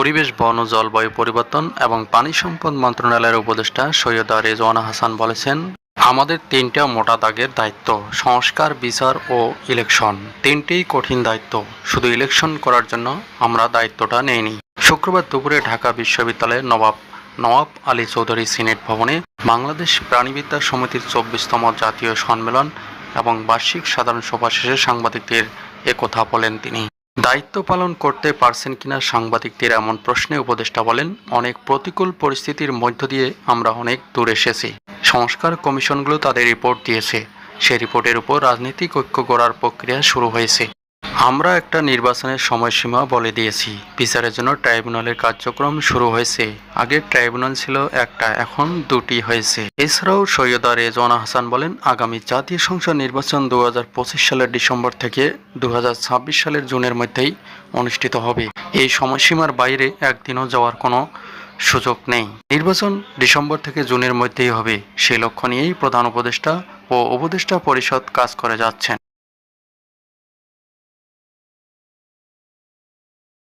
পরিবেশ, বন ও জলবায়ু পরিবর্তন এবং পানি সম্পদ মন্ত্রণালয়ের উপদেষ্টা সৈয়দা রেজওয়ানা হাসান বলেছেন, আমাদের তিনটা মোটা দাগের দায়িত্ব, সংস্কার, বিচার ও ইলেকশন। তিনটেই কঠিন দায়িত্ব। শুধু ইলেকশন করার জন্য আমরা দায়িত্বটা নেইনি। শুক্রবার দুপুরে ঢাকা বিশ্ববিদ্যালয়ের নবাব নওয়াব আলী চৌধুরী সিনেট ভবনে বাংলাদেশ প্রাণীবিদ্যা সমিতির চব্বিশতম জাতীয় সম্মেলন এবং বার্ষিক সাধারণ সভা শেষে সাংবাদিকদের একথা বলেন তিনি। দায়িত্ব পালন করতে পারছেন কিনা সাংবাদিকদের এমন প্রশ্নে উপদেষ্টা বলেন, অনেক প্রতিকূল পরিস্থিতির মধ্য দিয়ে আমরা অনেক দূর এসেছি। সংস্কার কমিশনগুলো তাদের রিপোর্ট দিয়েছে। সেই রিপোর্টের উপর রাজনৈতিক ঐক্য গড়ার প্রক্রিয়া শুরু হয়েছে। আমরা একটা নির্বাচনের সময়সীমা বলে দিয়েছি। বিচারের জন্য ট্রাইব্যুনালের কার্যক্রম শুরু হয়েছে। আগে ট্রাইব্যুনাল ছিল একটা, এখন দুটি হয়েছে। এছাড়াও সৈয়দ সৈয়দা রেজওয়ানা হাসান বলেন, আগামী জাতীয় সংসদ নির্বাচন দু হাজার পঁচিশ সালের ডিসেম্বর থেকে দু হাজার ছাব্বিশ সালের জুনের মধ্যেই অনুষ্ঠিত হবে। এই সময়সীমার বাইরে একদিনও যাওয়ার কোনো সুযোগ নেই। নির্বাচন ডিসেম্বর থেকে জুনের মধ্যেই হবে। সেই লক্ষ্য নিয়েই প্রধান উপদেষ্টা ও উপদেষ্টা পরিষদ কাজ করে যাচ্ছেন।